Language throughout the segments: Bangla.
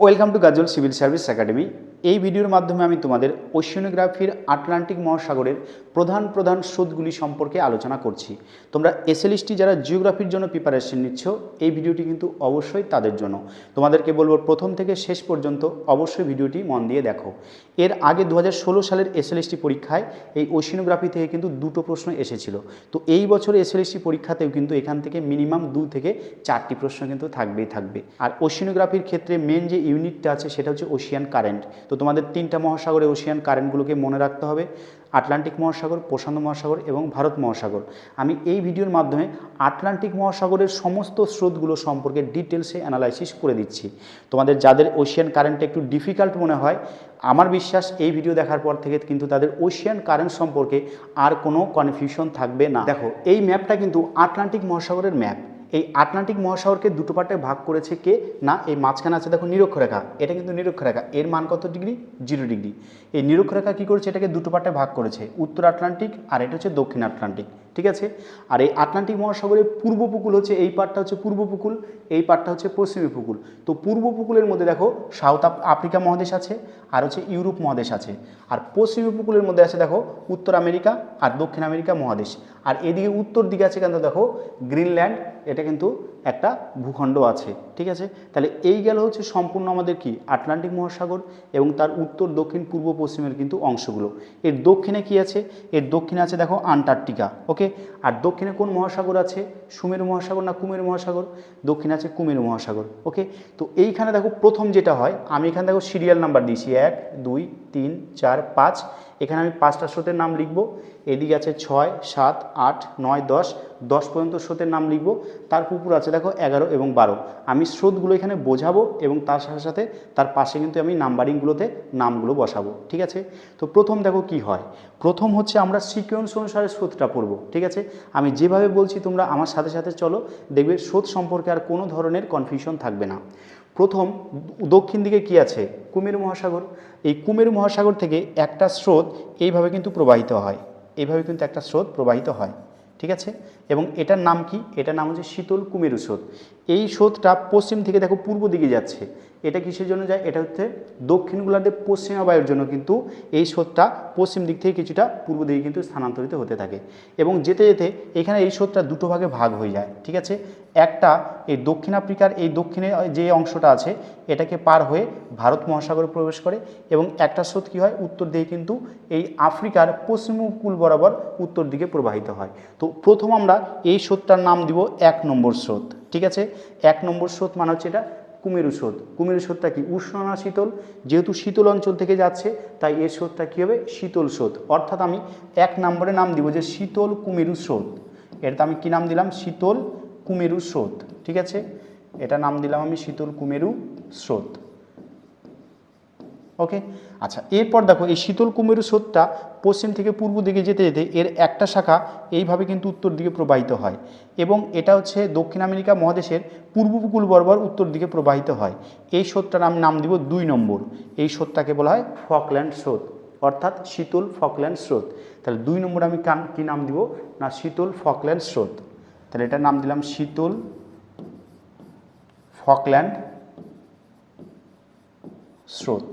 welcome to Gajol civil service academy এই ভিডিওর মাধ্যমে আমি তোমাদের ওশিয়ানোগ্রাফির আটলান্টিক মহাসাগরের প্রধান প্রধান স্রোতগুলি সম্পর্কে আলোচনা করছি। তোমরা এসএলএসটি যারা জিওগ্রাফির জন্য প্রিপারেশন নিচ্ছ, এই ভিডিওটি কিন্তু অবশ্যই তাদের জন্য। তোমাদেরকে বলব প্রথম থেকে শেষ পর্যন্ত অবশ্যই ভিডিওটি মন দিয়ে দেখো। এর আগে দু হাজার ষোলো সালের এসএলএসটি পরীক্ষায় এই ওশিনোগ্রাফি থেকে কিন্তু দুটো প্রশ্ন এসেছিল। তো এই বছর এসএলএসটি পরীক্ষাতেও কিন্তু এখান থেকে মিনিমাম দু থেকে চারটি প্রশ্ন কিন্তু থাকবেই থাকবে। আর ওশিনোগ্রাফির ক্ষেত্রে মেন যে ইউনিটটা আছে, সেটা হচ্ছে ওশিয়ান কারেন্ট। তো তোমাদের তিনটা মহাসাগরে ওশিয়ান কারেন্টগুলোকে মনে রাখতে হবে, আটলান্টিক মহাসাগর, প্রশান্ত মহাসাগর এবং ভারত মহাসাগর। আমি এই ভিডিওর মাধ্যমে আটলান্টিক মহাসাগরের সমস্ত স্রোতগুলো সম্পর্কে ডিটেলসে অ্যানালাইসিস করে দিচ্ছি। তোমাদের যাদের ওশিয়ান কারেন্ট একটু ডিফিকাল্ট মনে হয়, আমার বিশ্বাস এই ভিডিও দেখার পর থেকে কিন্তু তাদের ওশিয়ান কারেন্ট সম্পর্কে আর কোনো কনফিউশন থাকবে না। দেখো, এই ম্যাপটা কিন্তু আটলান্টিক মহাসাগরের ম্যাপ। এই আটলান্টিক মহাসাগরকে দুটো পার্টে ভাগ করেছে কে? না, এই মাঝখানে আছে দেখো নিরক্ষরেখা। এটা কিন্তু নিরক্ষরেখা। এর মান কত ডিগ্রি? Zero degree. এই নিরক্ষরেখা কী করেছে? এটাকে দুটো পার্টে ভাগ করেছে। উত্তর আটলান্টিক আর এটা হচ্ছে দক্ষিণ আটলান্টিক। ঠিক আছে? আর এই আটলান্টিক মহাসাগরের পূর্ব উপকূল হচ্ছে, এই পার্টটা হচ্ছে পূর্ব উপকূল, এই পার্টটা হচ্ছে পশ্চিম উপকূল। তো পূর্ব উপকূলের মধ্যে দেখো সাউথ আফ্রিকা মহাদেশ আছে, আর হচ্ছে ইউরোপ মহাদেশ আছে। আর পশ্চিম উপকূলের মধ্যে আছে দেখো উত্তর আমেরিকা আর দক্ষিণ আমেরিকা মহাদেশ। আর এদিকে উত্তর দিকে আছে কিন্তু দেখো গ্রিনল্যান্ড এটা কিন্তু একটা ভূখণ্ড আছে, ঠিক আছে? তাহলে এই গেল হচ্ছে সম্পূর্ণ আমাদের কি? আটলান্টিক মহাসাগর এবং তার উত্তর, দক্ষিণ, পূর্ব, পশ্চিমের কিন্তু অংশগুলো। এর দক্ষিণে কি আছে? এর দক্ষিণে আছে দেখো আন্টার্কটিকা, ওকে? আর দক্ষিণে কোন মহাসাগর আছে? সুমেরু মহাসাগর না কুমেরু মহাসাগর? দক্ষিণে আছে কুমেরু মহাসাগর, ওকে? তো এইখানে দেখো প্রথম যেটা হয়, আমি এখানে দেখো সিরিয়াল নাম্বার দিয়েছি, এক, দুই, তিন, চার, পাঁচ। এখানে আমি পাঁচটা স্রোতের নাম লিখব। এদিকে আছে ছয়, সাত, আট, নয়, দশ দশ পর্যন্ত স্রোতের নাম লিখব। তার পুকুর আছে দেখো এগারো এবং বারো। আমি স্রোতগুলো এখানে বোঝাবো এবং তার সাথে সাথে তার পাশে কিন্তু আমি নাম্বারিংগুলোতে নামগুলো বসাবো। ঠিক আছে? তো প্রথম দেখো কি হয়? প্রথম হচ্ছে আমরা সিকোয়েন্স অনুসারে স্রোতটা পড়ব। ঠিক আছে? আমি যেভাবে বলছি তোমরা আমার সাথে সাথে চলো। দেখবে স্রোত সম্পর্কে আর কোনো ধরনের কনফিউশন থাকবে না। প্রথম দক্ষিণ দিকে কি আছে? কুমের মহাসাগর। এই কুমের মহাসাগর থেকে একটা স্রোত এইভাবে কিন্তু প্রবাহিত হয়। এইভাবে কিন্তু একটা স্রোত প্রবাহিত হয়। ঠিক আছে? এবং এটার নাম কি? এটার নাম হচ্ছে শীতল কুমেরু স্রোত। এই স্রোতটা পশ্চিম থেকে দেখো পূর্ব দিকে যাচ্ছে। এটা কিসের জন্য যায়? এটা হচ্ছে দক্ষিণ গোলার্ধে পশ্চিমা বায়ুর জন্য কিন্তু এই স্রোতটা পশ্চিম দিক থেকে কিছুটা পূর্ব দিকে কিন্তু স্থানান্তরিত হতে থাকে এবং যেতে যেতে এখানে এই স্রোতটা দুটো ভাগে ভাগ হয়ে যায়, ঠিক আছে? একটা এই দক্ষিণ আফ্রিকার এই দক্ষিণে যে অংশটা আছে, এটাকে পার হয়ে ভারত মহাসাগরে প্রবেশ করে এবং একটা স্রোত কী হয়? উত্তর দিকে কিন্তু এই আফ্রিকার পশ্চিম উপকূল বরাবর উত্তর দিকে প্রবাহিত হয়। তো প্রথম আমরা এই স্রোতটার নাম দিব এক নম্বর স্রোত, ঠিক আছে? এক নম্বর স্রোত মানে হচ্ছে এটা কুমেরু স্রোত। কুমের স্রোতটা কি? উষ্ণ না শীতল? যেহেতু শীতল অঞ্চল থেকে যাচ্ছে, তাই এর স্রোতটা কী হবে? শীতল স্রোত। অর্থাৎ আমি এক নম্বরে নাম দিব যে শীতল কুমেরু স্রোত। এটাতে আমি কী নাম দিলাম? শীতল কুমেরু স্রোত। ঠিক আছে? এটা নাম দিলাম আমি শীতল কুমেরু স্রোত। ওকে আচ্ছা এরপর দেখো, এই শীতল কুমেরু স্রোতটা পশ্চিম থেকে পূর্ব দিকে যেতে যেতে এর একটা শাখা এইভাবে কিন্তু উত্তর দিকে প্রবাহিত হয় এবং এটা হচ্ছে দক্ষিণ আমেরিকা মহাদেশের পূর্ব উপকূল বরাবর উত্তর দিকে প্রবাহিত হয়। এই স্রোতটার আমি নাম দিব দুই নম্বর। এই স্রোতটাকে বলা হয় ফকল্যান্ড স্রোত, অর্থাৎ শীতল ফকল্যান্ড স্রোত। তাহলে দুই নম্বর আমি কান, কী নাম দিব? না, শীতল ফকল্যান্ড স্রোত। তাহলে এটার নাম দিলাম শীতল ফকল্যান্ড স্রোত।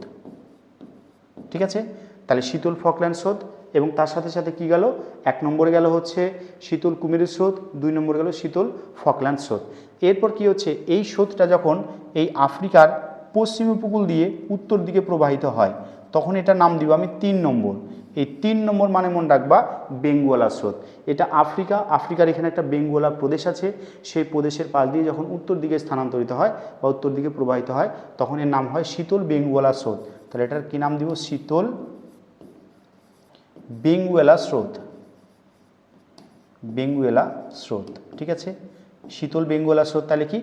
ঠিক আছে? তাহলে শীতল ফকল্যান্ড স্রোত এবং তার সাথে সাথে কি গেল? এক নম্বরে গেল হচ্ছে শীতল কুমিরের স্রোত, দুই নম্বরে গেল শীতল ফকল্যান্ড স্রোত। এরপর কি হচ্ছে? এই স্রোতটা যখন এই আফ্রিকার পশ্চিম উপকূল দিয়ে উত্তর দিকে প্রবাহিত হয়, তখন এটা নাম দিব আমি তিন নম্বর। এই তিন নম্বর মানে মনে রাখবা বেঙ্গুয়ালা স্রোত। এটা আফ্রিকা, আফ্রিকার এখানে একটা বেঙ্গুয়ালা প্রদেশ আছে। সেই প্রদেশের পাশ দিয়ে যখন উত্তর দিকে স্থানান্তরিত হয় বা উত্তর দিকে প্রবাহিত হয়, তখন এর নাম হয় শীতল বেঙ্গুয়ালা স্রোত। তাহলে এটার কী নাম দিব? শীতল বেঙ্গুয়েলা স্রোত। বেঙ্গুয়েলা স্রোত, ঠিক আছে? শীতল বেঙ্গুয়েলা স্রোত তাহলে কি?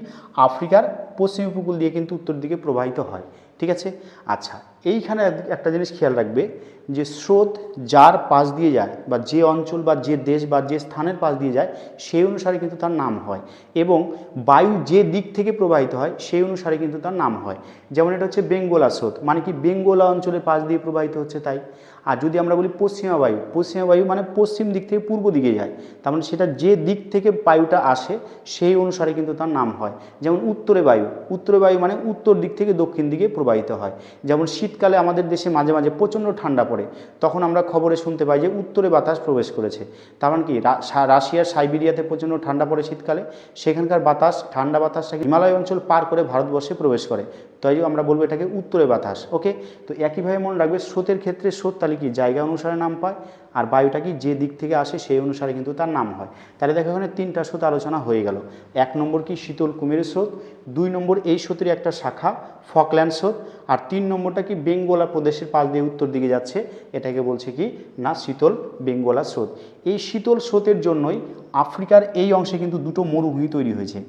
আফ্রিকার পশ্চিম উপকূল দিয়ে কিন্তু উত্তর দিকে প্রবাহিত হয়, ঠিক আছে? আচ্ছা এইখানে এক- একটা জিনিস খেয়াল রাখবে যে স্রোত যার পাশ দিয়ে যায় বা যে অঞ্চল বা যে দেশ বা যে স্থানের পাশ দিয়ে যায়, সেই অনুসারে কিন্তু তার নাম হয় এবং বায়ু যে দিক থেকে প্রবাহিত হয়, সেই অনুসারে কিন্তু তার নাম হয়। যেমন এটা হচ্ছে বেঙ্গোলা স্রোত মানে কি বেঙ্গোলা অঞ্চলের পাশ দিয়ে প্রবাহিত হচ্ছে তাই। আর যদি আমরা বলি পশ্চিমা বায়ু পশ্চিমা বায়ু মানে পশ্চিম দিক থেকে পূর্ব দিকে যায়, তার মানে সেটা যে দিক থেকে বায়ুটা আসে, সেই অনুসারে কিন্তু তার নাম হয়। যেমন উত্তরে বায়ু উত্তরে বায়ু মানে উত্তর দিক থেকে দক্ষিণ দিকে প্রবাহিত হয়। যেমন শীতকালে আমাদের দেশে মাঝে মাঝে প্রচণ্ড ঠান্ডা পড়ে। তখন আমরা খবরে শুনতে পাই যে উত্তরে বাতাস প্রবেশ করেছে। তার মানে কি? রাশিয়ার সাইবেরিয়াতে প্রচণ্ড ঠান্ডা পড়ে শীতকালে। সেখানকার বাতাস, ঠান্ডা বাতাসটা হিমালয় অঞ্চল পার করে ভারতবর্ষে প্রবেশ করে। তাই আমরা বলব এটাকে উত্তরে বাতাস ওকে তো একইভাবে মনে রাখবে স্রোতের ক্ষেত্রে স্রোত তাহলে কি? জায়গা অনুসারে নাম পায়। আর বায়ুটা কি যে দিক থেকে আসে সেই অনুসারে কিন্তু তার নাম হয়। তাহলে দেখো এখানে তিনটা স্রোত আলোচনা হয়ে গেল। এক নম্বর কি? শীতল কুমিরের স্রোত। দুই নম্বর এই স্রোতের একটা শাখা, ফকল্যান্ড স্রোত। আর তিন নম্বরটা কি? বেঙ্গোলা প্রদেশের পাশ দিয়ে উত্তর দিকে যাচ্ছে। এটাকে বলছে কি? না, শীতল বেঙ্গোলা স্রোত। এই শীতল স্রোতের জন্যই আফ্রিকার এই অংশে কিন্তু দুটো মরুভূমি তৈরি হয়েছে।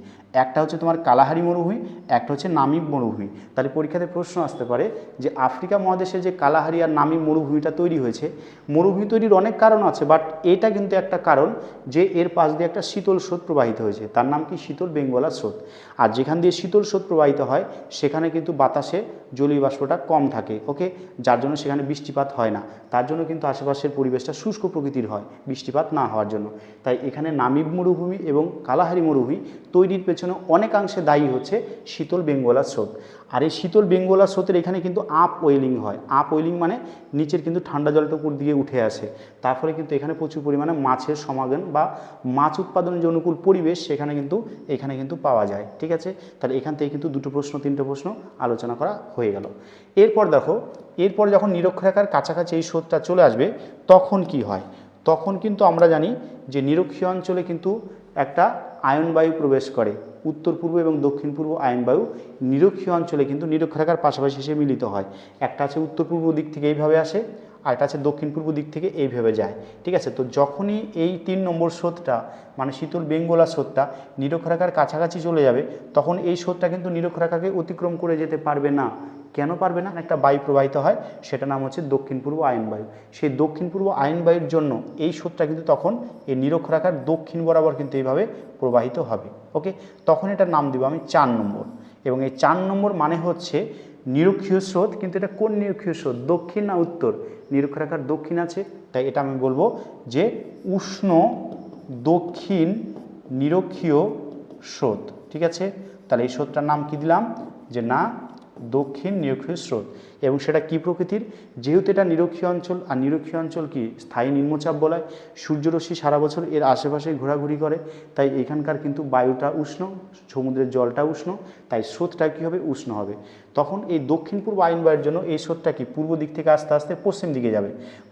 একটা হচ্ছে তোমার কালাহারি মরুভূমি, একটা হচ্ছে নামিব মরুভূমি। তাহলে পরীক্ষাতে প্রশ্ন আসতে পারে যে আফ্রিকা মহাদেশে যে কালাহারি আর নামিব মরুভূমিটা তৈরি হয়েছে, মরুভূমি তৈরির অনেক কারণ আছে বাট এটা কিন্তু একটা কারণ যে এর পাশ দিয়ে একটা শীতল স্রোত প্রবাহিত হয়েছে। তার নাম কি? শীতল বেঙ্গলা স্রোত। আর যেখান দিয়ে শীতল স্রোত প্রবাহিত হয়, সেখানে কিন্তু বাতাসে জলীয় বাষ্পটা কম থাকে ওকে যার জন্য সেখানে বৃষ্টিপাত হয় না। তার জন্য কিন্তু আশেপাশের পরিবেশটা শুষ্ক প্রকৃতির হয়, বৃষ্টিপাত না হওয়ার জন্য। তাই এখানে নামিব মরুভূমি এবং কালাহারি মরুভূমি তৈরির পেছনে অনেকাংশে দায়ী হচ্ছে শীতল বেঙ্গলা স্রোত। আর এই শীতল বেঙ্গলা স্রোতের এখানে কিন্তু আপ ওয়েলিং হয়। আপ ওয়েলিং মানে নিচের কিন্তু ঠান্ডা জলটা উপর দিকে উঠে আসে। তার ফলে কিন্তু এখানে প্রচুর পরিমাণে মাছের সমাগম বা মাছ উৎপাদনের যে অনুকূল পরিবেশ সেখানে কিন্তু, এখানে কিন্তু পাওয়া যায়। ঠিক আছে? তাহলে এখান থেকে কিন্তু দুটো প্রশ্ন, তিনটে প্রশ্ন আলোচনা করা হয়ে গেল। এরপর দেখো, এরপর যখন নিরক্ষরেখার কাছাকাছি এই স্রোতটা চলে আসবে, তখন কি হয়? তখন কিন্তু আমরা জানি যে নিরক্ষীয় অঞ্চলে কিন্তু একটা আয়ন বায়ু প্রবেশ করে। উত্তর পূর্ব এবং দক্ষিণ পূর্ব আয়ন বায়ু নিরক্ষীয় অঞ্চলে কিন্তু নিরক্ষরেখার পাশাপাশি এসে মিলিত হয়। একটা আছে উত্তর পূর্ব দিক থেকে এইভাবে আসে, আর একটা আছে দক্ষিণ পূর্ব দিক থেকে এইভাবে যায়। ঠিক আছে? তো যখনই এই তিন নম্বর স্রোতটা মানে শীতল বেঙ্গলা স্রোতটা নিরক্ষরেখার কাছাকাছি চলে যাবে, তখন এই স্রোতটা কিন্তু নিরক্ষরেখাকে অতিক্রম করে যেতে পারবে না। কেন পারবে না? একটা বায়ু প্রবাহিত হয় সেটা নাম হচ্ছে দক্ষিণ পূর্ব আয়ন বায়ু। সেই দক্ষিণ পূর্ব আয়ন বায়ুর জন্য এই স্রোতটা কিন্তু তখন এই নিরক্ষরেখার দক্ষিণ বরাবর কিন্তু এইভাবে প্রবাহিত হবে। ওকে? তখন এটার নাম দিব আমি চার নম্বর। এবং এই চার নম্বর মানে হচ্ছে নিরক্ষীয় স্রোত, কিন্তু এটা কোন নিরক্ষীয় স্রোত? দক্ষিণ না উত্তর? নিরক্ষরেখার দক্ষিণ আছে, তাই এটা আমি বলব যে উষ্ণ দক্ষিণ নিরক্ষীয় স্রোত। ঠিক আছে? তাহলে এই স্রোতটার নাম কি দিলাম? যে না দক্ষিণ নিরক্ষীয় স্রোত। এবং সেটা কি প্রকৃতির? যেহেতু এটা নিরক্ষীয় অঞ্চল, আর নিরক্ষীয় অঞ্চল কি? স্থায়ী নিম্নচাপ বলায়। সূর্যরশ্মি সারা বছর এর আশেপাশে ঘোরাঘুরি করে। তাই এখানকার কিন্তু বায়ুটা উষ্ণ, সমুদ্রের জলটা উষ্ণ, তাই স্রোতটা কী হবে? উষ্ণ হবে। তখন এই দক্ষিণ পূর্ব আইন বায়ুর জন্য এই স্রোতটা কি? পূর্ব দিক থেকে আস্তে আস্তে পশ্চিম দিকে যাবে।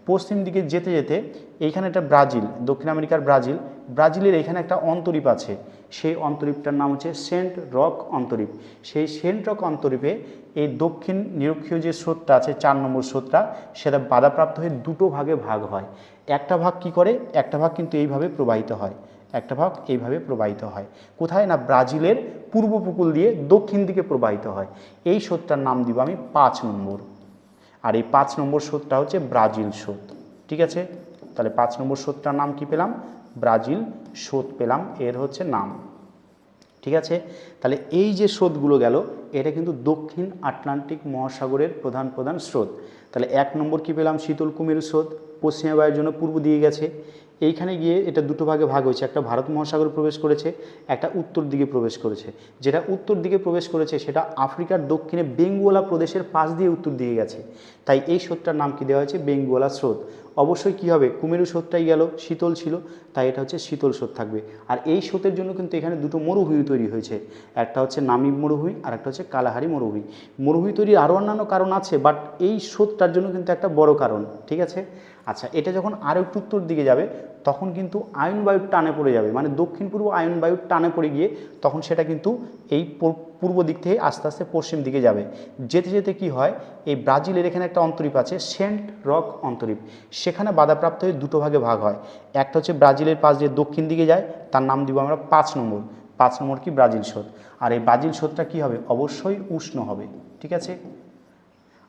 পশ্চিম দিকে যেতে যেতে এইখানে একটা ব্রাজিল, দক্ষিণ আমেরিকার ব্রাজিল। ব্রাজিলের এখানে একটা অন্তরীপ আছে। সেই অন্তরীপটার নাম হচ্ছে সেন্ট রক অন্তরীপ। সেই সেন্ট রক অন্তরীপে এই দক্ষিণ নিরক্ষীয় যে স্রোতটা আছে, চার নম্বর স্রোতটা সেটা বাধাপ্রাপ্ত হয়ে দুটো ভাগে ভাগ হয়। একটা ভাগ কি করে? একটা ভাগ কিন্তু এইভাবে প্রবাহিত হয়। একটা ভাগ এইভাবে প্রবাহিত হয়। কোথায়? না, ব্রাজিলের পূর্ব উপকূল দিয়ে দক্ষিণ দিকে প্রবাহিত হয়। এই স্রোতটার নাম দিব আমি পাঁচ নম্বর। আর এই পাঁচ নম্বর স্রোতটা হচ্ছে ব্রাজিল স্রোত ঠিক আছে? তাহলে পাঁচ নম্বর স্রোতটার নাম কি পেলাম? ব্রাজিল স্রোত পেলাম। এর হচ্ছে নাম। ঠিক আছে? তাহলে এই যে স্রোতগুলো গেল, এটা কিন্তু দক্ষিণ আটলান্টিক মহাসাগরের প্রধান প্রধান স্রোত। তাহলে এক নম্বর কি পেলাম? শীতল কুমির স্রোত। পশ্চিমা বায়ুর জন্য পূর্ব দিয়ে গেছে। এইখানে গিয়ে এটা দুটো ভাগে ভাগ হয়েছে। একটা ভারত মহাসাগর প্রবেশ করেছে, একটা উত্তর দিকে প্রবেশ করেছে। যেটা উত্তর দিকে প্রবেশ করেছে, সেটা আফ্রিকার দক্ষিণে বেঙ্গোলা প্রদেশের পাশ দিয়ে উত্তর দিকে গেছে। তাই এই স্রোতটার নাম কি দেওয়া হয়েছে? বেঙ্গোলা স্রোত। অবশ্যই কি হবে? কুমেরু স্রোতটাই গেল, শীতল ছিল, তাই এটা হচ্ছে শীতল স্রোত থাকবে। আর এই স্রোতের জন্য কিন্তু এখানে দুটো মরুভূমি তৈরি হয়েছে। একটা হচ্ছে নামিব মরুভূমি, আর একটা হচ্ছে কালাহারি মরুভূমি। মরুভূমি তৈরির আরও অন্যান্য কারণ আছে, বাট এই স্রোতটার জন্য কিন্তু একটা বড় কারণ, ঠিক আছে? আচ্ছা এটা যখন আরও একটু উত্তর দিকে যাবে, তখন কিন্তু আয়ন বায়ুর টানে পড়ে যাবে। মানে দক্ষিণ পূর্ব আয়ন বায়ুর টানে পড়ে গিয়ে তখন সেটা কিন্তু এই পূর্ব দিক থেকে আস্তে আস্তে পশ্চিম দিকে যাবে। যেতে যেতে কি হয়, এই ব্রাজিলের এখানে একটা অন্তরীপ আছে, সেন্ট রক অন্তরীপ। সেখানে বাধাপ্রাপ্ত হয়ে দুটো ভাগে ভাগ হয়। একটা হচ্ছে ব্রাজিলের পাশ দিয়ে দক্ষিণ দিকে যায়, তার নাম দিব আমরা পাঁচ নম্বর। পাঁচ নম্বর কি ব্রাজিল স্রোত। আর এই ব্রাজিল স্রোতটা কী হবে? অবশ্যই উষ্ণ হবে। ঠিক আছে?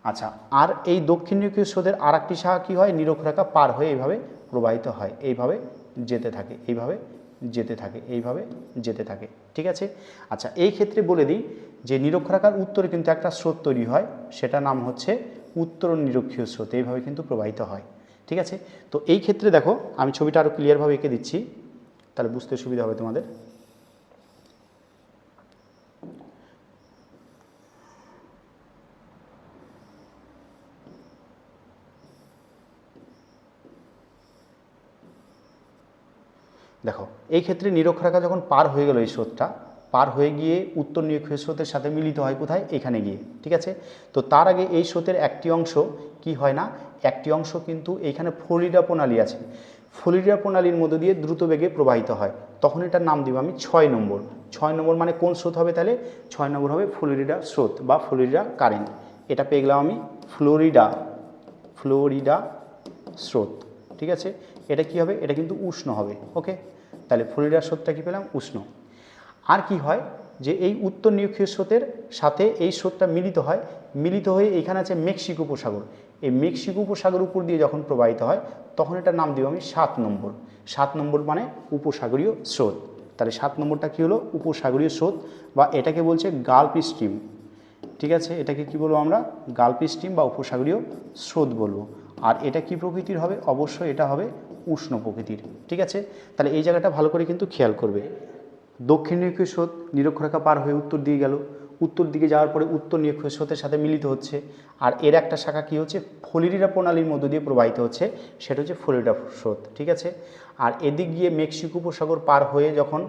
আচ্ছা আর এই দক্ষিণ নিরক্ষীয় স্রোতের আর একটি শাখা কী হয়? নিরক্ষরেখা পার হয়ে এইভাবে প্রবাহিত হয়। এইভাবে যেতে থাকে, এইভাবে যেতে থাকে, এইভাবে যেতে থাকে। ঠিক আছে? আচ্ছা এই ক্ষেত্রে বলে দিই যে নিরক্ষরেখার উত্তরে কিন্তু একটা স্রোত তৈরি হয় সেটা নাম হচ্ছে উত্তর নিরক্ষীয় স্রোত। এইভাবে কিন্তু প্রবাহিত হয়। ঠিক আছে? তো এই ক্ষেত্রে দেখো, আমি ছবিটা আরও ক্লিয়ারভাবে এঁকে দিচ্ছি। তাহলে বুঝতে সুবিধা হবে তোমাদের। দেখো, এই ক্ষেত্রে নিরক্ষরেখা যখন পার হয়ে গেল এই স্রোতটা, পার হয়ে গিয়ে উত্তর নিরক্ষীয় স্রোতের সাথে মিলিত হয় কোথায়? এখানে গিয়ে, ঠিক আছে? তো তার আগে এই স্রোতের একটি অংশ কি হয় না? একটি অংশ কিন্তু এইখানে ফ্লোরিডা প্রণালী আছে। ফ্লোরিডা প্রণালীর মধ্য দিয়ে দ্রুত বেগে প্রবাহিত হয়। তখন এটার নাম দিব আমি ছয় নম্বর। ছয় নম্বর মানে কোন স্রোত হবে তাহলে? ছয় নম্বর হবে ফ্লোরিডা স্রোত বা ফ্লোরিডা কারেন্ট। এটা পেয়ে গেলাম আমি ফ্লোরিডা ফ্লোরিডা স্রোত, ঠিক আছে? এটা কি হবে? এটা কিন্তু উষ্ণ হবে ওকে তাহলে ফ্লোরিডা স্রোতটা কি পেলাম? উষ্ণ। আর কি হয় যে এই উত্তর নিরক্ষীয় স্রোতের সাথে এই স্রোতটা মিলিত হয়, মিলিত হয়ে এখানে আছে মেক্সিকো উপসাগর। এই মেক্সিকো উপসাগর উপর দিয়ে যখন প্রবাহিত হয়, তখন এটার নাম দিব আমি, সাত নম্বর। সাত নম্বর মানে উপসাগরীয় স্রোত। তাহলে সাত নম্বরটা কী হলো? উপসাগরীয় স্রোত বা এটাকে বলছে গাল্প স্ট্রিম। ঠিক আছে? এটাকে কি বলব আমরা? গাল্প স্ট্রিম বা উপসাগরীয় স্রোত বলব। আর এটা কি প্রকৃতির হবে? অবশ্যই এটা হবে উষ্ণ প্রকৃতির, ঠিক আছে? তাহলে এই জায়গাটা ভালো করে কিন্তু খেয়াল করবে। দক্ষিণ নিরক্ষীয় স্রোত নিরক্ষরেখা পার হয়ে উত্তর দিকে গেল। উত্তর দিকে যাওয়ার পরে উত্তর নিরক্ষীয় স্রোতের সাথে মিলিত হচ্ছে। আর এর একটা শাখা কি হচ্ছে? ফলিরিরা প্রণালীর মধ্য দিয়ে প্রবাহিত হচ্ছে। সেটা হচ্ছে ফলিরিডা স্রোত, ঠিক আছে? আর এদিক গিয়ে মেক্সিকো উপসাগর পার হয়ে যখন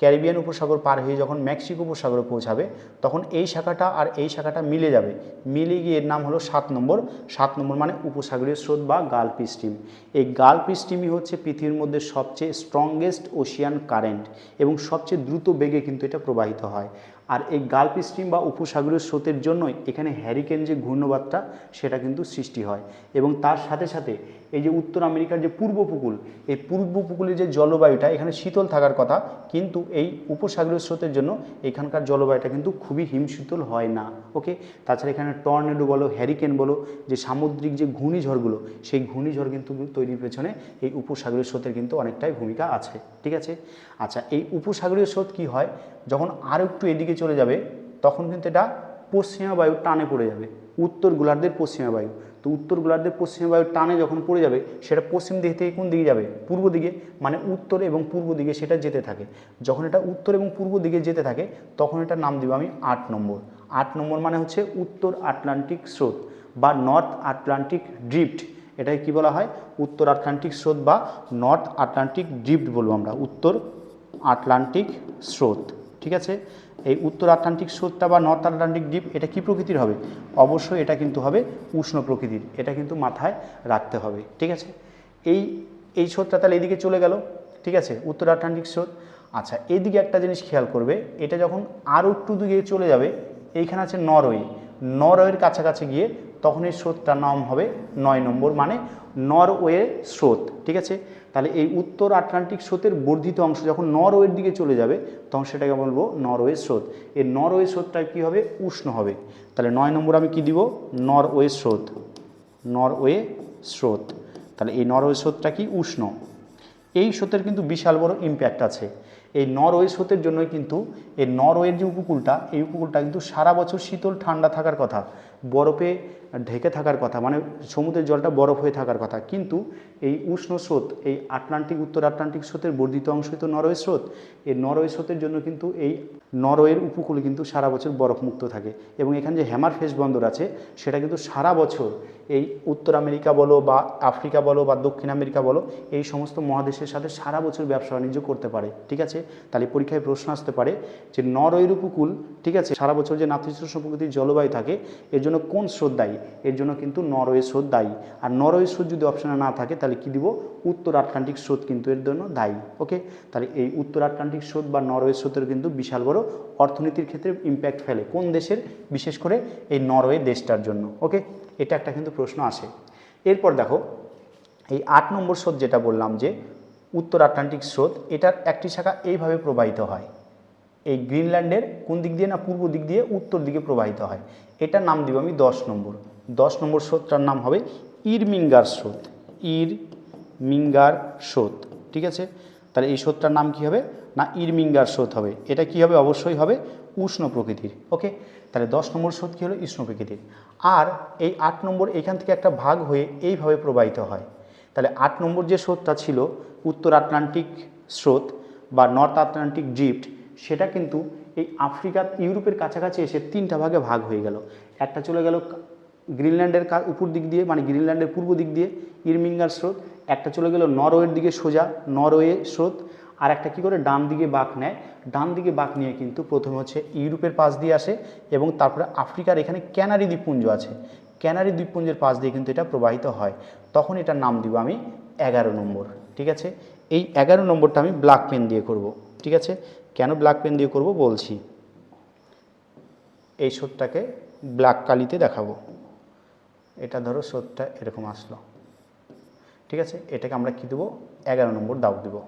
ক্যারিবিয়ান উপসাগর পার হয়ে যখন মেক্সিকো উপসাগরে পৌঁছাবে, তখন এই শাখাটা আর এই শাখাটা মিলে যাবে। মিলে গিয়ে এর নাম হলো সাত নম্বর। সাত নম্বর মানে উপসাগরীয় স্রোত বা গাল্প স্ট্রিম এই গাল্প স্ট্রিমই হচ্ছে পৃথিবীর মধ্যে সবচেয়ে স্ট্রংগেস্ট ওশিয়ান কারেন্ট এবং সবচেয়ে দ্রুত বেগে কিন্তু এটা প্রবাহিত হয়। আর এই গাল্প স্ট্রিম বা উপসাগরীয় স্রোতের জন্যই এখানে হ্যারিকেন যে ঘূর্ণবাদটা সেটা কিন্তু সৃষ্টি হয়। এবং তার সাথে সাথে এই যে উত্তর আমেরিকার যে পূর্ব উপকূল এই পূর্ব উপকূলের যে জলবায়ুটা, এখানে শীতল থাকার কথা, কিন্তু এই উপসাগরীয় স্রোতের জন্য এখানকার জলবায়ুটা কিন্তু খুবই হিমশীতল হয় না ওকে তাছাড়া এখানে টর্নেডো বলো, হ্যারিকেন বলো, যে সামুদ্রিক যে ঘূর্ণিঝড়গুলো, সেই ঘূর্ণিঝড় কিন্তু তৈরির পেছনে এই উপসাগরীয় স্রোতের কিন্তু অনেকটাই ভূমিকা আছে, ঠিক আছে? আচ্ছা এই উপসাগরীয় স্রোত কি হয়? যখন আর একটু এদিকে চলে যাবে, তখন কিন্তু এটা পশ্চিমা বায়ু টানে পড়ে যাবে, উত্তর গোলার্ধের পশ্চিমা বায়ু। তো উত্তর গোলার্ধের পশ্চিমা বায়ু টানে যখন পড়ে যাবে, সেটা পশ্চিম দিক থেকে কোন দিকে যাবে? পূর্ব দিকে মানে উত্তর এবং পূর্ব দিকে সেটা যেতে থাকে। যখন এটা উত্তর এবং পূর্ব দিকে যেতে থাকে, তখন এটার নাম দিব আমি আট নম্বর। আট নম্বর মানে হচ্ছে উত্তর আটলান্টিক স্রোত বা নর্থ আটলান্টিক ড্রিফট। এটাকে কি বলা হয়? উত্তর আটলান্টিক স্রোত বা নর্থ আটলান্টিক ড্রিফট বলব আমরা, উত্তর আটলান্টিক স্রোত। ঠিক আছে? এই উত্তর আটলান্টিক স্রোতটা বা নর্থ আটলান্টিক দ্বীপ এটা কি প্রকৃতির হবে? অবশ্যই এটা কিন্তু হবে উষ্ণ প্রকৃতির, এটা কিন্তু মাথায় রাখতে হবে, ঠিক আছে? এই এই স্রোতটা তাহলে এদিকে চলে গেল, ঠিক আছে? উত্তর আটলান্টিক স্রোত। আচ্ছা এদিকে একটা জিনিস খেয়াল করবে, এটা যখন আরও একটু দিকে চলে যাবে, এইখানে আছে নরওয়ে। নরওয়ের কাছাকাছি গিয়ে তখন এই স্রোতটার নাম হবে নয় নম্বর মানে নরওয়ে স্রোত, ঠিক আছে? তাহলে এই উত্তর আটলান্টিক স্রোতের বর্ধিত অংশ যখন নরওয়ের দিকে চলে যাবে, তখন সেটাকে বলব নরওয়ে স্রোত। এই নরওয়ে স্রোতটা কী হবে? উষ্ণ হবে। তাহলে নয় নম্বর আমি কি দিব? নরওয়ে স্রোত। নরওয়ে স্রোত। তাহলে এই নরওয়ে স্রোতটা কি? উষ্ণ। এই স্রোতের কিন্তু বিশাল বড় ইম্প্যাক্ট আছে। এই নরওয়ে স্রোতের জন্যই কিন্তু এই নরওয়ের যে উপকূলটা, এই উপকূলটা কিন্তু সারা বছর শীতল ঠান্ডা থাকার কথা। বরফে ঢেকে থাকার কথা মানে সমুদ্রের জলটা বরফ হয়ে থাকার কথা। কিন্তু এই উষ্ণ স্রোত, এই আটলান্টিক, উত্তর আটলান্টিক স্রোতের বর্ধিত অংশই তো নরওয়ে স্রোত। এই নরওয়ে স্রোতের জন্য কিন্তু এই নরওয়ের উপকূলে কিন্তু সারা বছর বরফমুক্ত থাকে এবং এখানে যে হ্যামার ফেস বন্দর আছে, সেটা কিন্তু সারা বছর এই উত্তর আমেরিকা বলো বা আফ্রিকা বলো বা দক্ষিণ আমেরিকা বলো, এই সমস্ত মহাদেশের সাথে সারা বছর ব্যবসা বাণিজ্য করতে পারে, ঠিক আছে? তাহলে পরীক্ষায় প্রশ্ন আসতে পারে যে নরওয়ের উপকূল, ঠিক আছে, সারা বছর যে নাতিশীতোষ্ণ প্রকৃতির জলবায়ু থাকে, এর জন্য কোন স্রোত দায়ী? এর জন্য কিন্তু নরওয়ে স্রোত দায়ী। আর নরওয়ে স্রোত যদি অপশনে না থাকে, তাহলে কি দিব? উত্তর আটলান্টিক স্রোত কিন্তু এর জন্য দায়ী, ওকে? তাহলে এই উত্তর আটলান্টিক স্রোত বা নরওয়ে স্রোতের কিন্তু বিশাল বড় অর্থনীতির ক্ষেত্রে ইম্প্যাক্ট ফেলে কোন দেশের? বিশেষ করে এই নরওয়ে দেশটার জন্য, ওকে? এটা একটা কিন্তু প্রশ্ন আসে। এরপর দেখো, এই আট নম্বর স্রোত যেটা বললাম যে উত্তর আটলান্টিক স্রোত, এটার একটি শাখা এইভাবে প্রবাহিত হয়। এই গ্রিনল্যান্ডের কোন দিক দিয়ে না পূর্ব দিক দিয়ে উত্তর দিকে প্রবাহিত হয়? এটার নাম দিব আমি দশ নম্বর। দশ নম্বর স্রোতটার নাম হবে ইরমিঙ্গার স্রোত। ইর মিঙ্গার স্রোত, ঠিক আছে? তাহলে এই স্রোতটার নাম কি হবে? না ইরমিঙ্গার স্রোত হবে। এটা কি হবে? অবশ্যই হবে উষ্ণ প্রকৃতির, ওকে? তাহলে দশ নম্বর স্রোত কী হলো? উষ্ণ প্রকৃতির। আর এই আট নম্বর এখান থেকে একটা ভাগ হয়ে এইভাবে প্রবাহিত হয়। তাহলে আট নম্বর যে স্রোতটা ছিল, উত্তর আটলান্টিক স্রোত বা নর্থ আটলান্টিক ড্রিফট, সেটা কিন্তু এই আফ্রিকা, ইউরোপের কাছাকাছি এসে তিনটা ভাগে ভাগ হয়ে গেল। একটা চলে গেল গ্রিনল্যান্ডের উপর দিক দিয়ে মানে গ্রিনল্যান্ডের পূর্ব দিক দিয়ে ইরমিঙ্গার স্রোত। একটা চলে গেল নরওয়ের দিকে সোজা, নরওয়ে স্রোত। আর একটা কি করে? ডান দিকে বাঁক নেয়। ডান দিকে বাঁক নিয়ে কিন্তু প্রথমে হচ্ছে ইউরোপের পাশ দিয়ে আসে এবং তারপরে আফ্রিকার এখানে ক্যানারি দ্বীপপুঞ্জ আছে। ক্যানারি দ্বীপপুঞ্জের পাশ দিয়ে কিন্তু এটা প্রবাহিত হয়। তখন এটার নাম দিব আমি এগারো নম্বর। ঠিক আছে? এই এগারো নম্বরটা আমি ব্ল্যাক পেন দিয়ে করব। ঠিক আছে? কেন ব্ল্যাক পেন দিয়ে করব? বলছি। এই স্রোতটাকে ব্ল্যাক কালিতে দেখাবো। এটা ধরো স্রোতটা এরকম আসলো। ঠিক আছে? এটাকে আমরা কী দেবো? এগারো নম্বর দাগ দেবো।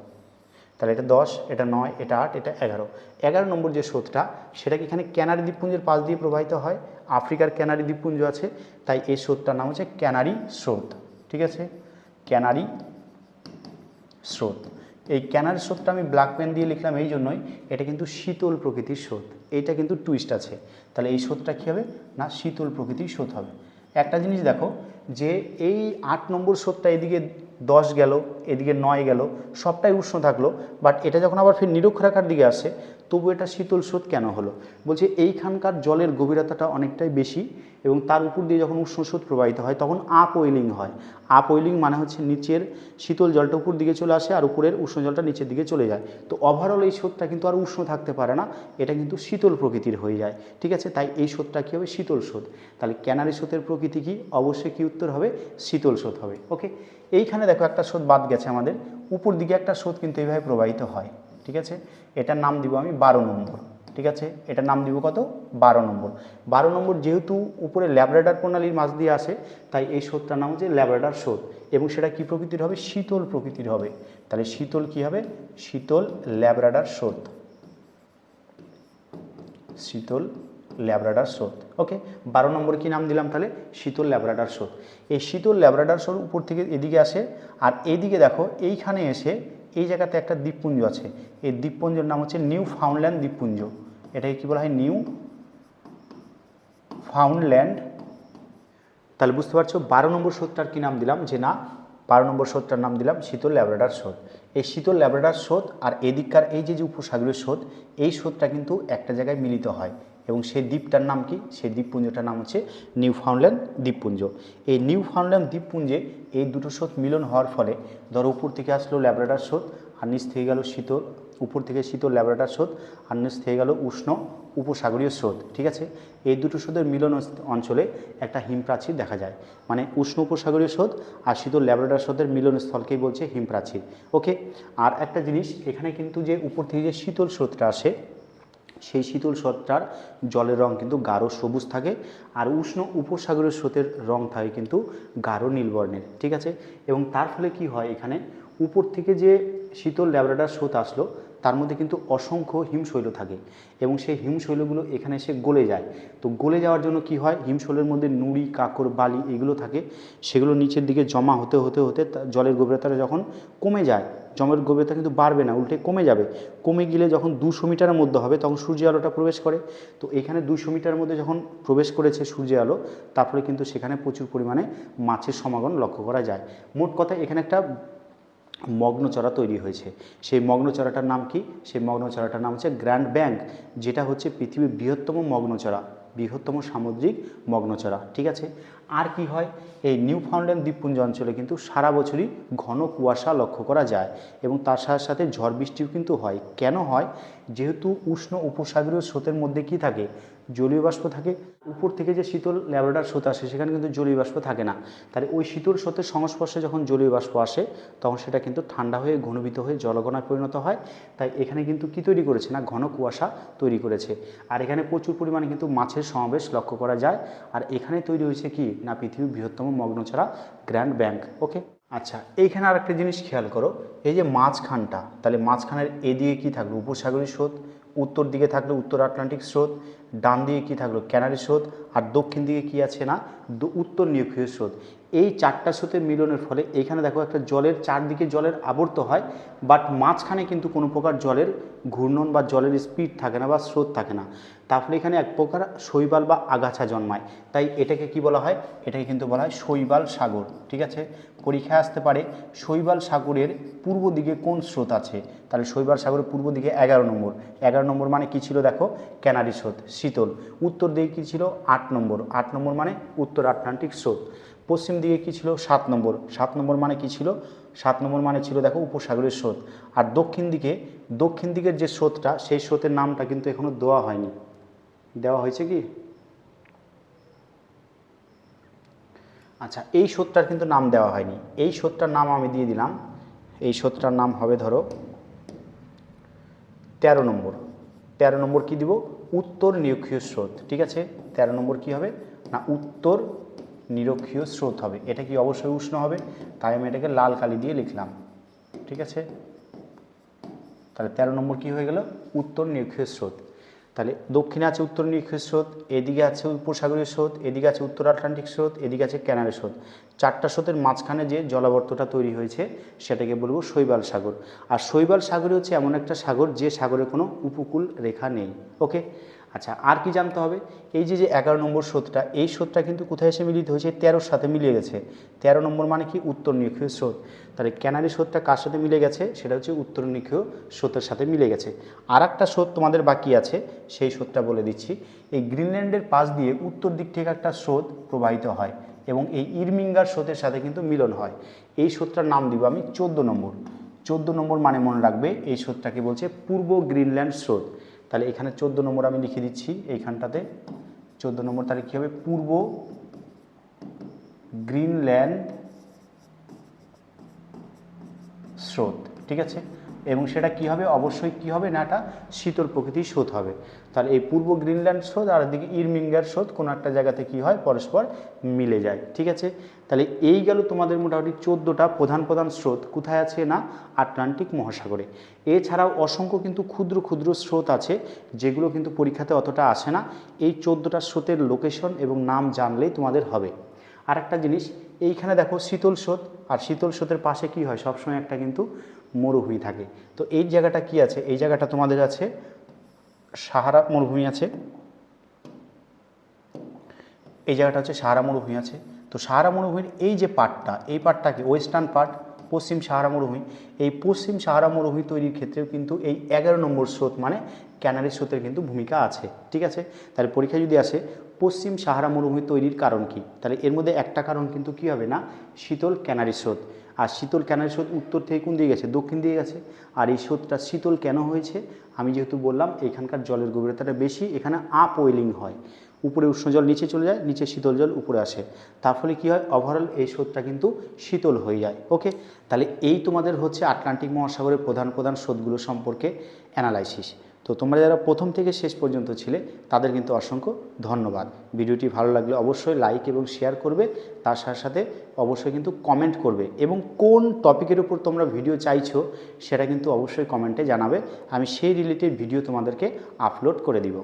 তাহলে এটা দশ, এটা নয়, এটা আট, এটা এগারো। এগারো নম্বর যে স্রোতটা সেটা কি এখানে ক্যানারি দ্বীপপুঞ্জের পাশ দিয়ে প্রবাহিত হয়। আফ্রিকার ক্যানারি দ্বীপপুঞ্জ আছে, তাই এই স্রোতটার নাম হচ্ছে ক্যানারি স্রোত। ঠিক আছে? ক্যানারি স্রোত। এই ক্যানারি স্রোতটা আমি ব্ল্যাক পেন দিয়ে লিখলাম এই জন্যই, এটা কিন্তু শীতল প্রকৃতির স্রোত। এইটা কিন্তু টুইস্ট আছে। তাহলে এই স্রোতটা কী হবে? না, শীতল প্রকৃতির স্রোত হবে। একটা জিনিস দেখো যে এই আট নম্বর স্রোতটা এদিকে দশ গেল, এদিকে নয় গেল, সবটাই উষ্ণ থাকল। বাট এটা যখন আবার ফের নিরক্ষরেখার দিকে আসে, তবু এটা শীতল স্রোত কেন হলো? বলছে এইখানকার জলের গভীরতাটা অনেকটাই বেশি এবং তার উপর দিয়ে যখন উষ্ণ স্রোত প্রবাহিত হয়, তখন আপ ওয়েলিং হয়। আপ ওয়েলিং মানে হচ্ছে নিচের শীতল জলটা উপর দিকে চলে আসে আর উপরের উষ্ণ জলটা নিচের দিকে চলে যায়। তো ওভারঅল এই স্রোতটা কিন্তু আর উষ্ণ থাকতে পারে না, এটা কিন্তু শীতল প্রকৃতির হয়ে যায়। ঠিক আছে? তাই এই স্রোতটা কী হবে? শীতল স্রোত। তাহলে ক্যানারি স্রোতের প্রকৃতি কি? অবশ্যই কি উত্তর হবে? শীতল স্রোত হবে। ওকে এইখানে দেখো একটা স্রোত বাদ গেছে আমাদের। উপর দিকে একটা স্রোত কিন্তু এইভাবে প্রবাহিত হয়, ঠিক আছে? এটার নাম দিব আমি বারো নম্বর, ঠিক আছে? এটার নাম দিব কত? বারো নম্বর। বারো নম্বর যেহেতু উপরে ল্যাবরেডার প্রণালীর মাছ দিয়ে আসে, তাই এই স্রোতটার নাম হচ্ছে ল্যাবরেডার স্রোত। এবং সেটা কি প্রকৃতির হবে? শীতল প্রকৃতির হবে। তাহলে শীতল কি হবে? শীতল ল্যাবরেডার স্রোত। শীতল ল্যাবরাডার স্রোত ওকে বারো নম্বর কি নাম দিলাম তাহলে? শীতল ল্যাবরাডার স্রোত। এই শীতল ল্যাবরাডার স্রোত উপর থেকে এদিকে আসে, আর এইদিকে দেখো, এইখানে এসে এই জায়গাতে একটা দ্বীপপুঞ্জ আছে। এই দ্বীপপুঞ্জের নাম হচ্ছে নিউ ফাউন্ডল্যান্ড দ্বীপপুঞ্জ। এটাকে কী বলা হয়? Newfoundland. তাহলে বুঝতে পারছ, বারো নম্বর স্রোতটার কী নাম দিলাম? যে না, বারো নম্বর স্রোতটার নাম দিলাম শীতল ল্যাবরেডার স্রোত। এই শীতল ল্যাবরেডার স্রোত আর এদিককার এই যে যে উপসাগরীয় স্রোত, এই স্রোতটা কিন্তু একটা জায়গায় মিলিত হয়। এবং সেই দ্বীপটার নাম কি? সেই দ্বীপপুঞ্জটার নাম হচ্ছে নিউ ফাউন্ডল্যান্ড দ্বীপপুঞ্জ। এই নিউ ফাউন্ডল্যান্ড দ্বীপপুঞ্জে এই দুটো স্রোত মিলন হওয়ার ফলে ধরো উপর থেকে আসলো ল্যাবরেডার স্রোত, আর নিচ থেকে গেল শীতল, উপর থেকে শীতল ল্যাবরেটর স্রোত, আর নিচ থেকে গেল উষ্ণ উপসাগরীয় স্রোত, ঠিক আছে? এই দুটো স্রোতের মিলন অঞ্চলে একটা হিমপ্রাচীর দেখা যায়। মানে উষ্ণ উপসাগরীয় স্রোত আর শীতল ল্যাবরেটর স্রোতের মিলনস্থলকেই বলছে হিমপ্রাচীর। ওকে? আর একটা জিনিস, এখানে কিন্তু যে উপর থেকে যে শীতল স্রোতটা আসে সেই শীতল স্রোতটার জলের রং কিন্তু গাঢ় সবুজ থাকে আর উষ্ণ উপসাগরের স্রোতের রং থাকে কিন্তু গাঢ় নীল বর্ণের ঠিক আছে? এবং তার ফলে কি হয় এখানে? উপর থেকে যে শীতল ল্যাবরেটার স্রোত আসলো, তার মধ্যে কিন্তু অসংখ্য হিমশৈল থাকে এবং সেই হিমশৈলগুলো এখানে এসে গলে যায়। তো গলে যাওয়ার জন্য কি হয়? হিমশৈলের মধ্যে নুড়ি, কাকর, বালি এগুলো থাকে। সেগুলো নিচের দিকে জমা হতে হতে হতে জলের গভীরতাটা যখন কমে যায়, জমের গভীরতা কিন্তু বাড়বে না, উল্টে কমে যাবে। কমে গেলে যখন দুশো মিটারের মধ্যে হবে, তখন সূর্য আলোটা প্রবেশ করে। তো এখানে দুশো মিটারের মধ্যে যখন প্রবেশ করেছে সূর্য আলো, তারপরে কিন্তু সেখানে প্রচুর পরিমাণে মাছের সমাগম লক্ষ্য করা যায়। মোট কথা এখানে একটা মগ্নচড়া তৈরি হয়েছে। সেই মগ্নচড়াটার নাম কি? সেই মগ্নচড়াটার নাম হচ্ছে গ্র্যান্ড ব্যাংক যেটা হচ্ছে পৃথিবীর বৃহত্তম মগ্নচড়া বৃহত্তম সামুদ্রিক মগ্নচড়া ঠিক আছে? আর কি হয়? এই নিউ ফাউন্ডল্যান্ড দ্বীপপুঞ্জ অঞ্চলে কিন্তু সারা বছরই ঘন কুয়াশা লক্ষ্য করা যায় এবং তার সাথে সাথে ঝড় বৃষ্টিও কিন্তু হয়। কেন হয়? যেহেতু উষ্ণ উপসাগরীয় স্রোতের মধ্যে কি থাকে? জলীয় বাষ্প থাকে। উপর থেকে যে শীতল ল্যাবরেটার স্রোত আসে, সেখানে কিন্তু জলীয় বাষ্প থাকে না। তাহলে ওই শীতল স্রোতের সংস্পর্শে যখন জলীয় বাষ্প আসে, তখন সেটা কিন্তু ঠান্ডা হয়ে, ঘনীভূত হয়ে জলগণায় পরিণত হয়। তাই এখানে কিন্তু কি তৈরি করেছে না? ঘন কুয়াশা তৈরি করেছে। আর এখানে প্রচুর পরিমাণে কিন্তু মাছের সমাবেশ লক্ষ্য করা যায়। আর এখানে তৈরি হয়েছে কি? না পৃথিবীর বৃহত্তম মগ্ন ছাড়া গ্র্যান্ড ব্যাংক ওকে আচ্ছা এইখানে আর একটা জিনিস খেয়াল করো, এই যে মাঝখানটা, তাহলে মাঝখানের এদিকে কি থাকবে? উপসাগরী স্রোত? উত্তর দিকে থাকল উত্তর আটলান্টিক স্রোত, ডান দিকে কী থাকল ক্যানারি স্রোত আর দক্ষিণ দিকে কী আছে না উত্তর নিরক্ষীয় স্রোত। এই চারটা স্রোতের মিলনের ফলে এখানে দেখো একটা জলের চারদিকে জলের আবর্ত হয় বাট মাঝখানে কিন্তু কোনো প্রকার জলের ঘূর্ণন বা জলের স্পিড থাকে না বা স্রোত থাকে না। তার ফলে এখানে এক প্রকার শৈবাল বা আগাছা জন্মায়। তাই এটাকে কি বলা হয়? এটাকে কিন্তু বলা হয় শৈবাল সাগর। ঠিক আছে? পরীক্ষায় আসতে পারে। শৈবাল সাগরের পূর্ব দিকে কোন স্রোত আছে? তাহলে শৈবাল সাগরের পূর্ব দিকে এগারো নম্বর। এগারো নম্বর মানে কি ছিল দেখো? ক্যানারি স্রোত, শীতল। উত্তর দিকে কী ছিল? আট নম্বর। আট নম্বর মানে উত্তর আটলান্টিক স্রোত। পশ্চিম দিকে কী ছিল? সাত নম্বর। সাত নম্বর মানে কি ছিল? সাত নম্বর মানে ছিল দেখো উপসাগরের স্রোত। আর দক্ষিণ দিকে, দক্ষিণ দিকের যে স্রোতটা, সেই স্রোতের নামটা কিন্তু এখনও দেওয়া হয়নি। দেওয়া হয়েছে কি? আচ্ছা এই স্রোতটার কিন্তু নাম দেওয়া হয়নি। এই স্রোতটার নাম আমি দিয়ে দিলাম। এই স্রোতটার নাম হবে ধরো তেরো নম্বর। তেরো নম্বর কি দিব? উত্তর নিরক্ষীয় স্রোত, ঠিক আছে? তেরো নম্বর কি হবে? না, উত্তর নিরক্ষীয় স্রোত হবে। এটা কি অবশ্যই উষ্ণ হবে? তাই আমি এটাকে লাল কালি দিয়ে লিখলাম, ঠিক আছে? তাহলে তেরো নম্বর কি হয়ে গেল? উত্তর নিরক্ষীয় স্রোত। তাহলে দক্ষিণে আছে উত্তর নিরক্ষের স্রোত, এদিকে আছে উপসাগরীয় স্রোত, এদিকে আছে উত্তর আটলান্টিক স্রোত, এদিকে আছে ক্যানারের স্রোত। চারটা স্রোতের মাঝখানে যে জলাবর্তটা তৈরি হয়েছে, সেটাকে বলব শৈবাল সাগর। আর শৈবাল সাগরই হচ্ছে এমন একটা সাগর যে সাগরে কোনো উপকূল রেখা নেই ওকে আচ্ছা আর কি জানতে হবে? এই যে যে এগারো নম্বর স্রোতটা, এই স্রোতটা কিন্তু কোথায় এসে মিলিত হয়েছে? তেরোর সাথে মিলিয়ে গেছে। তেরো নম্বর মানে কি? উত্তর নিরক্ষীয় স্রোত। তাহলে ক্যানারি স্রোতটা কার সাথে মিলে গেছে? সেটা হচ্ছে উত্তর নিরক্ষীয় স্রোতের সাথে মিলে গেছে। আর একটা স্রোত তোমাদের বাকি আছে, সেই স্রোতটা বলে দিচ্ছি। এই গ্রিনল্যান্ডের পাশ দিয়ে উত্তর দিক থেকে একটা স্রোত প্রবাহিত হয় এবং এই ইরমিঙ্গার স্রোতের সাথে কিন্তু মিলন হয়। এই স্রোতটার নাম দিব আমি চোদ্দ নম্বর। চোদ্দ নম্বর মানে মনে রাখবে, এই স্রোতটাকে বলছে পূর্ব গ্রিনল্যান্ড স্রোত। তাহলে এখানে চোদ্দ নম্বর আমি লিখে দিচ্ছি, এইখানটাতে। চোদ্দ নম্বর, তাহলে কী হবে? পূর্ব গ্রিনল্যান্ড স্রোত, ঠিক আছে? এবং সেটা কি হবে? অবশ্যই কি হবে না এটা শীতল প্রকৃতির স্রোত হবে। তাহলে এই পূর্ব গ্রিনল্যান্ড স্রোত আর এদিকে ইরমিঙ্গার স্রোত কোনো একটা জায়গাতে কি হয়? পরস্পর মিলে যায়। ঠিক আছে? তাহলে এই গেল তোমাদের মোটামুটি চোদ্দোটা প্রধান প্রধান স্রোত। কোথায় আছে না? আটলান্টিক মহাসাগরে। এছাড়াও অসংখ্য কিন্তু ক্ষুদ্র ক্ষুদ্র স্রোত আছে, যেগুলো কিন্তু পরীক্ষাতে অতটা আসে না। এই চোদ্দোটা স্রোতের লোকেশন এবং নাম জানলেই তোমাদের হবে। আর একটা জিনিস, এইখানে দেখো শীতল স্রোত। আর শীতল স্রোতের পাশে কি হয়? সবসময় একটা কিন্তু মরুভূমি থাকে। তো এই জায়গাটা কি আছে? এই জায়গাটা তোমাদের আছে সাহারা মরুভূমি আছে। এই জায়গাটা হচ্ছে সাহারা মরুভূমি আছে। তো সাহারা মরুভূমির এই যে পার্টটা এই পার্টটাকে ওয়েস্টার্ন পার্ট পশ্চিম সাহারা মরুভূমি। এই পশ্চিম সাহারা মরুভূমি তৈরির ক্ষেত্রেও কিন্তু এই এগারো নম্বর স্রোত মানে ক্যানারি স্রোতের কিন্তু ভূমিকা আছে। ঠিক আছে? তাহলে পরীক্ষা যদি আসে, পশ্চিম সাহারা মরুভূমি তৈরির কারণ কি? তাহলে এর মধ্যে একটা কারণ কিন্তু কি হবে না? শীতল ক্যানারি স্রোত। আর শীতল ক্যানারি স্রোত উত্তর থেকে কোন দিকে গেছে? দক্ষিণ দিকে গেছে। আর এই স্রোতটা শীতল কেন হয়েছে? আমি যেহেতু বললাম, এখানকার জলের গভীরতাটা বেশি, এখানে আপ ওয়েলিং হয়। উপরে উষ্ণ জল নিচে চলে যায়, নিচে শীতল জল উপরে আসে। তার ফলে কী হয়? ওভারঅল এই স্রোতটা কিন্তু শীতল হয়ে যায়। ওকে তাহলে এই তোমাদের হচ্ছে আটলান্টিক মহাসাগরের প্রধান প্রধান স্রোতগুলো সম্পর্কে অ্যানালাইসিস তো তোমরা যারা প্রথম থেকে শেষ পর্যন্ত ছিলে, তাদের কিন্তু অসংখ্য ধন্যবাদ। ভিডিওটি ভালো লাগলে অবশ্যই লাইক এবং শেয়ার করবে। তার সাথে সাথে অবশ্যই কিন্তু কমেন্ট করবে এবং কোন টপিকের উপর তোমরা ভিডিও চাইছো, সেটা কিন্তু অবশ্যই কমেন্টে জানাবে। আমি সেই রিলেটেড ভিডিও তোমাদেরকে আপলোড করে দিব।